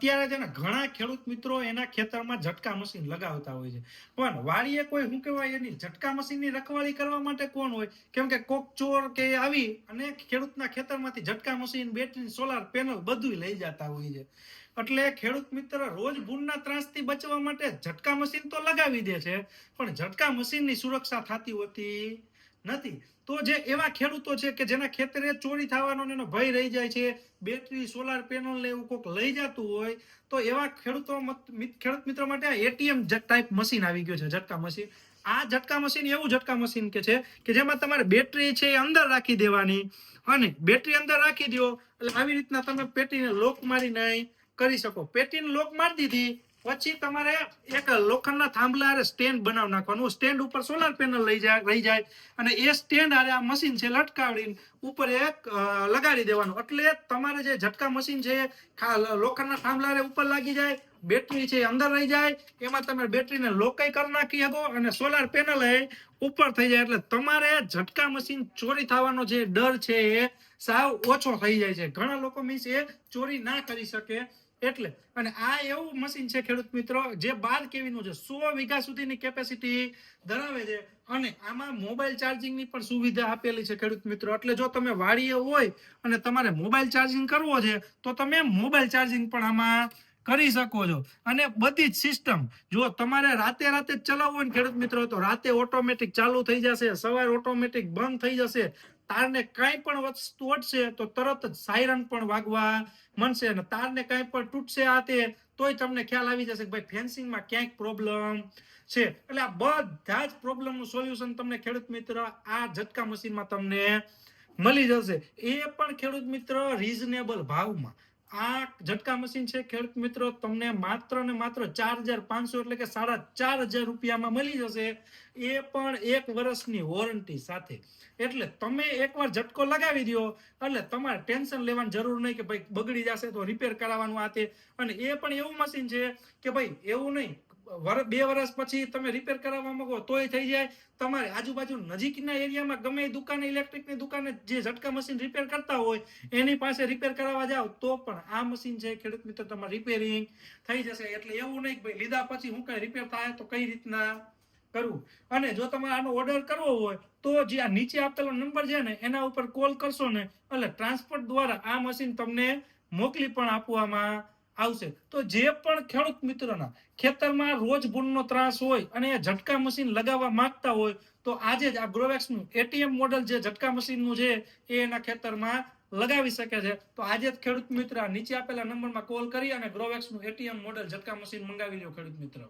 અત્યારે છે ને ઘણા ખેડૂત મિત્રો એના ખેતરમાં ઝટકા મશીન લગાવતા હોય છે. પણ વાડીએ કોઈ શું કહેવાય એની ઝટકા મશીનની રખવાળી કરવા માટે કોણ હોય? કેમ કે કોક ચોર કે આવી અને ખેડૂતના ખેતરમાંથી ઝટકા મશીન, બેટરી, સોલાર પેનલ બધું લઈ જતા હોય છે. એટલે ખેડૂત મિત્ર રોજ ભૂલના ત્રાસથી બચવા માટે ઝટકા મશીન તો લગાવી દે છે. પણ ઝટકા મશીનની સુરક્ષા થતી હોતી નથી. તો જે એવા ખેડૂતો છે કે જેના ખેતરે ચોરી થવાનો એનો ભય રહી જાય છે બેટરી સોલાર પેનલ ને એવું કોક લઈ જતું હોય, તો એવા ખેડૂતો ખેડૂત મિત્રો માટે આ એટીએમ ટાઈપ મશીન આવી ગયું છે, ઝટકા મશીન આ ઝટકા મશીન એવું ઝટકા મશીન કે છે કે જેમાં તમારે બેટરી છે એ અંદર રાખી દેવાની અને બેટરી અંદર રાખી દો એટલે આવી રીતના તમે પેટીને લોક મારી નહીં કરી શકો. પેટીને લોક મારી દીધી પછી તમારે એક લોખંડના થાંભલા સ્ટેન્ડ બનાવી નાખવાનું. સ્ટેન્ડ ઉપર સોલાર પેનલ લઈ જાય, રહી જાય. અને એ સ્ટેન્ડ આ મશીન છે લટકાવીને ઉપર એક લગાડી દેવાનું. એટલે તમારે જે ઝટકા મશીન છે લોખંડના થાંભલા ઉપર લાગી જાય બેટરી છે અંદર રહી જાય. એમાં તમે બેટરીને લોકઈ કરી નાખી શકો અને સોલાર પેનલ એ ઉપર થઈ જાય. એટલે તમારે ઝટકા મશીન ચોરી થવાનો જે ડર છે એ સાવ ઓછો થઈ જાય છે. ઘણા લોકો મીન્સ એ ચોરી ના કરી શકે. એટલે, અને આ એવું મશીન છે, ખેડૂત મિત્રો, જે બાર કેવીનું છે. સો વીઘા સુધીની કેપેસિટી ધરાવે છે. અને આમાં મોબાઈલ ચાર્જિંગની પણ સુવિધા આપેલી છે, ખેડૂત મિત્રો. એટલે જો તમે વાડીએ હોય અને તમારે મોબાઈલ ચાર્જિંગ કરવો છે, તો તમે મોબાઈલ ચાર્જિંગ પણ આમાં કરી શકો છો. અને બધી જ સિસ્ટમ જો તમારે રાતે રાતે જ ચલાવવું હોય ને, ખેડૂત મિત્રો, તો રાતે ઓટોમેટિક ચાલુ થઈ જશે, સવારે ઓટોમેટિક બંધ થઈ જશે. તારને કાંઈ પણ વસ્તુ અટશે તો તરત જ સાયરન પણ વાગવા મનશે અને તારને કાંઈ પણ તૂટશે આ તે, તોય તમને ખ્યાલ આવી જશે કે ભાઈ ફેન્સિંગમાં ક્યાંક પ્રોબ્લેમ છે. એટલે આ બધા જ પ્રોબ્લેમનું સોલ્યુશન તમને ખેડૂત મિત્ર આ ઝટકા મશીનમાં તમને મળી જશે. એ પણ ખેડૂત મિત્ર રીઝનેબલ ભાવમાં. આ ઝટકા મશીન છે. ખેડૂત મિત્રો, તમને માત્ર ને માત્ર ચાર હજાર પાંચસો એટલે કે સાડા ચાર હજાર રૂપિયામાં મળી જશે. એ પણ એક વર્ષની વોરંટી સાથે. એટલે તમે એકવાર ઝટકો લગાવી દો એટલે તમારે ટેન્શન લેવાની જરૂર નહીં કે ભાઈ બગડી જશે તો રિપેર કરાવવાનું આ તે. અને એ પણ એવું મશીન છે કે ભાઈ એવું નહીં બે વર્ષ પછી તમે રિપેર કરાવવા માંગો તોય થઈ જાય. તમારે આજુબાજુ નજીકના એરિયામાં ગમે દુકાને ઇલેક્ટ્રિકની દુકાને જે ઝટકા મશીન રિપેર કરતા હોય, એની પાસે રિપેર કરાવવા જાવ તો પણ આ મશીન છે ખેડૂત મિત્ર, તમારે રિપેરિંગ થઈ જશે. એટલે એવું નહીં ભાઈ લીધા પછી હું કઈ રિપેર થાય તો કઈ રીતના કરવું અને જો તમારે આનો ઓર્ડર કરવો હોય, તો જે આ નીચે આપેલો નંબર છે ને, એના ઉપર કોલ કરશો ને, એટલે ટ્રાન્સપોર્ટ દ્વારા આ મશીન તમને મોકલી પણ આપવામાં આવશે. તો જે પણ ખેડૂત મિત્રોના ખેતરમાં રોજ ભૂલનો ત્રાસ હોય અને એ ઝટકા મશીન લગાવવા માંગતા હોય, તો આજે જ આ ગ્રોવેક્સનું એટીએમ મોડલ જે ઝટકા મશીનનું છે, એ એના ખેતરમાં લગાવી શકે છે. તો આજે જ ખેડૂત મિત્ર નીચે આપેલા નંબરમાં કોલ કરી અને ગ્રોવેક્સનું એટીએમ મોડલ ઝટકા મશીન મંગાવી લો ખેડૂત મિત્ર.